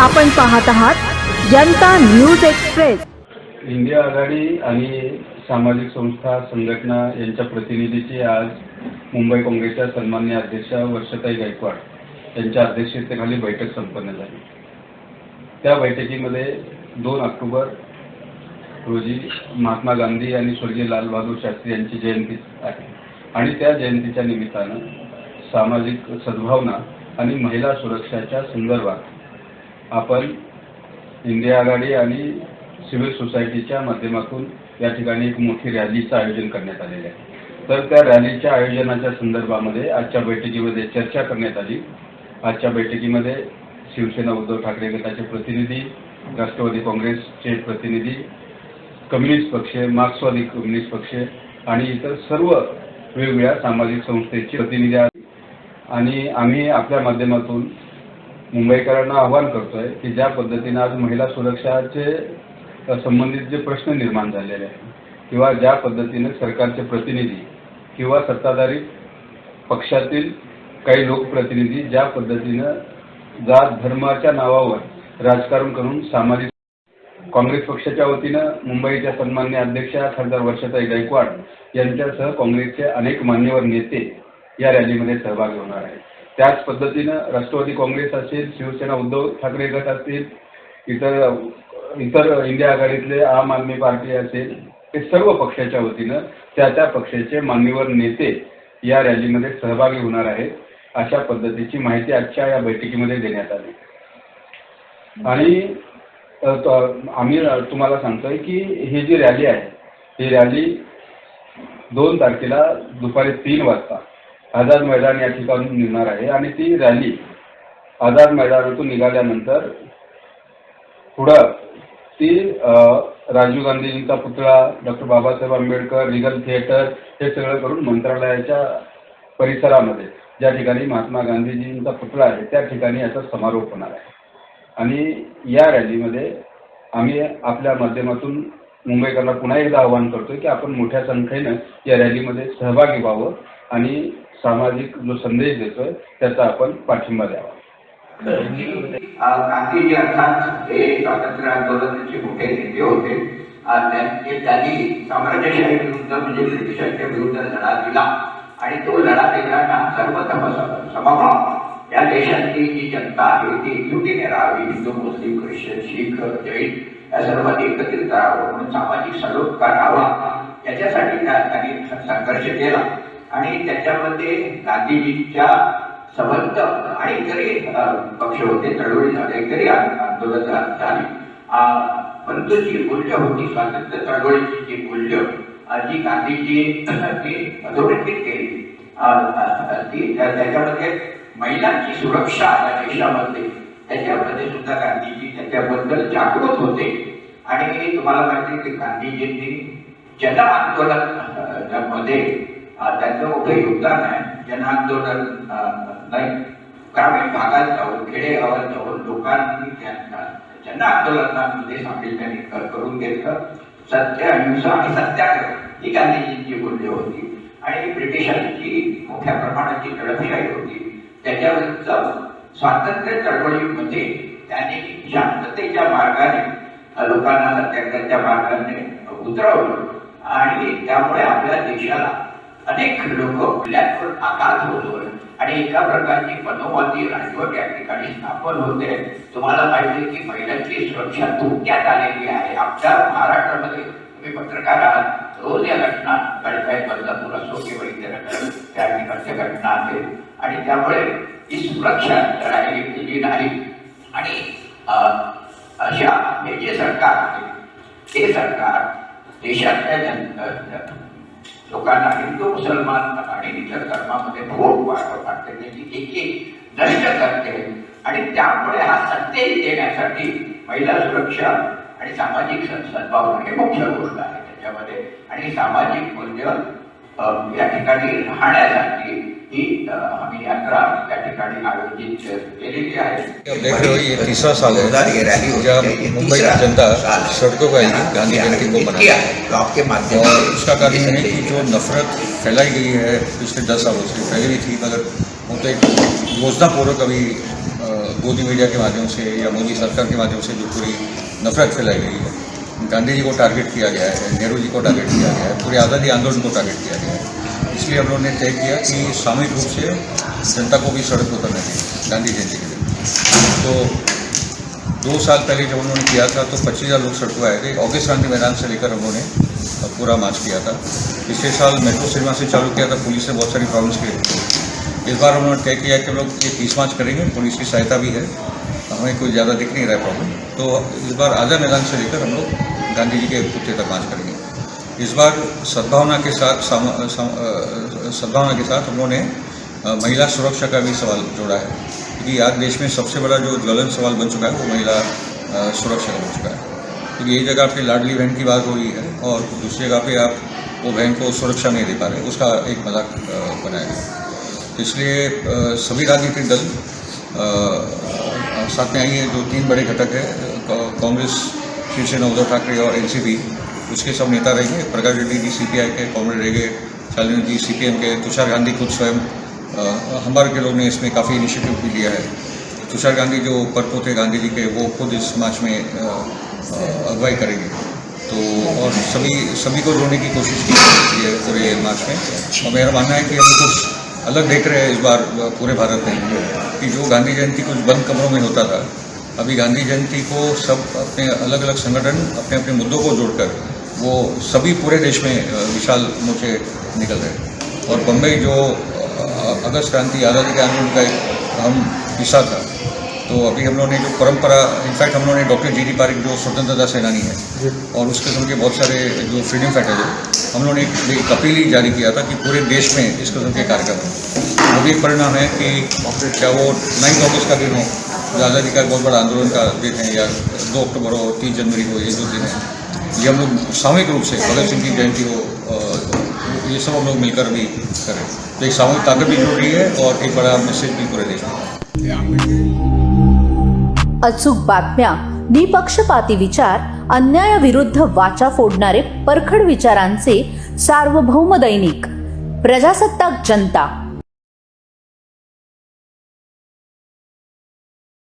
आपण पाहत आहात जनता न्यूज एक्सप्रेस. इंडिया आघाडी आणि सामाजिक संस्था संघटना यांच्या प्रतिनिधीची आज मुंबई काँग्रेसच्या सन्मान्य अध्यक्षा वर्षताई गायकवाड यांच्या अध्यक्षतेखाली बैठक संपन्न झाली. त्या बैठकीमध्ये दोन ऑक्टोबर रोजी महात्मा गांधी आणि स्वर्गीय लालबहादूर शास्त्री यांची जयंती आहे आणि त्या जयंतीच्या निमित्तानं सामाजिक सद्भावना आणि महिला सुरक्षाच्या संदर्भात आपण इंडिया आघाडी आणि सिव्हिल सोसायटीच्या माध्यमातून या ठिकाणी एक मोठी रॅलीचं आयोजन करण्यात आलेलं आहे. तर त्या रॅलीच्या आयोजनाच्या संदर्भामध्ये आजच्या बैठकीमध्ये चर्चा करण्यात आली. आजच्या बैठकीमध्ये शिवसेना उद्धव ठाकरे गटाचे प्रतिनिधी राष्ट्रवादी काँग्रेसचे प्रतिनिधी कम्युनिस्ट पक्ष मार्क्सवादी कम्युनिस्ट पक्ष आणि इतर सर्व वेगवेगळ्या सामाजिक संस्थेचे प्रतिनिधी आहेत. आणि आम्ही आपल्या माध्यमातून मुंबईकरांना आवाहन करतोय की ज्या पद्धतीनं आज महिला सुरक्षाचे संबंधित जे प्रश्न निर्माण झालेले आहेत किंवा ज्या पद्धतीनं सरकारचे प्रतिनिधी किंवा सत्ताधारी पक्षातील काही लोकप्रतिनिधी ज्या पद्धतीनं जात धर्माच्या नावावर राजकारण करून सामाजिक काँग्रेस पक्षाच्या वतीनं मुंबईच्या सन्मान्य अध्यक्षा खासदार वर्षाताई गायकवाड यांच्यासह काँग्रेसचे अनेक मान्यवर नेते या रॅलीमध्ये सहभागी होणार आहेत. त्याच पद्धतीनं राष्ट्रवादी काँग्रेस असेल शिवसेना उद्धव ठाकरे गट असतील इतर इतर इंडिया आघाडीतले आम आदमी पार्टी असेल हे सर्व पक्षाच्या वतीनं त्या त्या पक्षाचे मान्यवर नेते या रॅलीमध्ये सहभागी होणार आहेत अशा पद्धतीची माहिती आजच्या या बैठकीमध्ये देण्यात आली. आणि आम्ही तुम्हाला सांगतोय की ही जी रॅली आहे ही रॅली दोन तारखेला दुपारी तीन वाजता आझाद मैदान या ठिकाणून निघणार आहे आणि ती रॅली आझाद मैदानातून निघाल्यानंतर पुढं ती राजीव गांधीजींचा पुतळा doctor Babasaheb Ambedkar Regal Theatre हे सगळं करून मंत्रालयाच्या परिसरामध्ये ज्या ठिकाणी महात्मा गांधीजींचा पुतळा आहे त्या ठिकाणी याचा समारोप होणार आहे. आणि या रॅलीमध्ये आम्ही आपल्या माध्यमातून मुंबईकरांना पुन्हा एकदा आवाहन करतोय की आपण मोठ्या संख्येनं या रॅलीमध्ये सहभागी व्हावं आणि सामाजिक जो संदेश देतोय त्याचा आपण पाठिंबा द्यावा. गांधीजी अर्थात हे स्वातंत्र्य आंदोलनाचे मोठे नेते होते. आणि त्यांचे त्यांनी साम्राज्यशाही विरुद्ध म्हणजे ब्रिटिशांच्या विरुद्ध लढा दिला. आणि तो लढा देताना सर्व समभाव या देशातली जी जनता आहे ती एकजुटीने राहावी हिंदू मुस्लिम ख्रिश्चन शीख जैन या सर्वांनी एकत्रित राहावं म्हणून सामाजिक सलोखा राहावा. याच्यासाठी त्यांनी संघर्ष केला. आणि त्याच्यामध्ये गांधीजींच्या संबंध आणि इतरही पक्ष होते चळवळी झाले इतरही आंदोलन झाले. परंतु जी मूल्य होती स्वातंत्र्य चळवळीची जी मूल्य जी गांधीजी ती अधोरेखित केली ती त्याच्यामध्ये महिलांची सुरक्षा या देशामध्ये. त्याच्यामध्ये सुद्धा गांधीजी त्याच्याबद्दल जागृत होते. आणि तुम्हाला माहिती की गांधीजींनी जन आंदोलनमध्ये त्यांचं मोठं योगदान आहे. जन आंदोलन नाही ग्रामीण भागात जाऊन खेडेगावात जाऊन लोकांनी त्यांना जन आंदोलनामध्ये म्हणजे सामील त्यांनी करून घेतलं. सत्य अहिंसा आणि सत्याग्रह ही गांधीजींची मूल्य होती. आणि ब्रिटिशांची मोठ्या प्रमाणाची दडपशाही होती. त्याच्यावर स्वातंत्र्य चळवळीमध्ये त्यांनी शांततेच्या मार्गाने लोकांना सत्याग्रहाच्या मार्गाने उतरवलं. आणि त्यामुळे आपल्या देशाला अनेक लोक किल्ल्यांवर आघात होतो आणि एका प्रकारची मनोवादी राजवट या ठिकाणी स्थापन होते. तुम्हाला माहिती की महिलांची सुरक्षा धोक्यात आलेली आहे. आपल्या महाराष्ट्रामध्ये तुम्ही पत्रकार आहात. रोज या घटना घडत आहेत बदलापूर असो किंवा इतर त्या ठिकाणच्या घटना आहेत. आणि त्यामुळे ही सुरक्षा राहिली गेली नाही. आणि अं, अशा हे जे सरकार आहे ते सरकार देशातल्या जन लोकांना हिंदू मुसलमान आणि इतर धर्मामध्ये भोग वाटप टाकते त्याची एक एक नष्ट करते. आणि त्यामुळे हा संदेश देण्यासाठी महिला सुरक्षा आणि सामाजिक सद- सद्भावना हे मुख्य गोष्ट आहे त्याच्यामध्ये. आणि सामाजिक मूल्य या ठिकाणी राहण्यासाठी आम्ही यात्रा त्या ठिकाणी आयोजित केलेली आहे. देख रहे हो ये तीसरा साल है जब मुंबई की जनता सड़कों पर आएगी गांधी जयंती को मनाने तो और उसका कारण है कि जो नफरत फैलाई गई है पिछले दस सालों से फैली हुई थी मगर वो तो एक योजनापूर्वक अभी मोदी मीडिया के माध्यम से या मोदी सरकार के माध्यम से जो पूरी नफरत फैलाई गई है गांधी जी को टारगेट किया गया है नेहरू जी को टारगेट किया गया है पूरे आज़ादी आंदोलन को टारगेट किया गया है। इसलिए हम लोगों ने तय किया कि सामूहिक रूप से जनता को भी सड़क पर उतरने दें गांधी जयंती के दिन तो दो साल पहले जब उन्होंने किया था तो पच्चीस हज़ार लोग सड़कों आए थे। ऑगस्ट क्रांति मैदान से लेकर हम लोगों ने पूरा मार्च किया था। पिछले साल मेट्रो सिनेमा से चालू किया था, पुलिस ने बहुत सारी प्रॉब्लम्स की इस बार लोगने तय किया कि हम लोग ये तीस मार्च करेंगे, पुलिस की सहायता भी है। हमें कोई ज़्यादा दिख नहीं रहा है प्रॉब्लम तो इस बार आज़ाद मैदान से लेकर हम लोग गांधी जी के पुतले तक मार्च करेंगे। इस बार सद्भावना के साथ साम, साम, सद्भावना के साथ हम लोगों ने अ, महिला सुरक्षा का भी सवाल जोड़ा है। क्योंकि आज देश में सबसे बड़ा जो ज्वलन सवाल बन चुका है वो महिला सुरक्षा का बन चुका है। क्योंकि एक जगह पे लाडली बहन की बात हो रही है और दूसरी जगह पे आप वो बहन को सुरक्षा नहीं दे पा रहे उसका एक मज़ाक बनाया गया तो इसलिए सभी राजनीतिक दल साथ में है जो तीन बड़े घटक है कांग्रेस शिवसेना उद्धव ठाकरे और एनसीपी। उसके सब नेता रहेंगे। प्रकाश रेड्डी जी सीपीआई के कॉमरेड रहेंगे शालिनी जी सीपीएम के, तुषार गांधी खुद स्वयं हमारे के लोग ने इसमें काफ़ी इनिशिएटिव भी लिया है। तुषार गांधी जो परपोते गांधी जी के, वो खुद इस मार्च में अगुवाई करेंगे। तो और सभी सभी को जोड़ने की कोशिश की है पूरे मार्च में। और मेरा मानना है कि हम कुछ अलग देख रहे हैं इस बार पूरे भारत में। कि जो गांधी जयंती कुछ बंद कमरों में होता था, अभी गांधी जयंती को सब अपने अलग अलग संगठन अपने अपने मुद्दों को जोड़कर वो सभी पूरे देश में विशाल मोर्चे निकल रहे हैं। और बम्बई जो अगस्त क्रांति आज़ादी के आंदोलन का एक अहम हिस्सा था तो अभी हम लोगों ने जो परंपरा इनफैक्ट हम लोगों ने डॉक्टर जी डी पारिक जो स्वतंत्रता सेनानी है और उसके किस्म के बहुत सारे जो फ्रीडम फाइटर है हम लोगों ने एक अपील ही जारी किया था कि पूरे देश में इस किस्म के कार्यक्रम हों वो भी एक परिणाम है कि क्या वो नाइन्थ अगस्त का दिन हो जो आज़ादी का बहुत बड़ा आंदोलन का दिन है या दो अक्टूबर हो तीस जनवरी हो ये जो दिन है ये हम लोग सामूहिक रूप से भगत सिंह की जयंती हो ये सब हम लोग मिलकर भी करें। तो एक सामूहिक ताकत भी जुड़ रही है और एक बड़ा मैसेज भी पूरे देश में। अचूक बातम्या निपक्षपाती विचार अन्यायाविरुद्ध वाचा फोडणारे परखड विचारांचे सार्वभौम दैनिक प्रजासत्ताक जनता.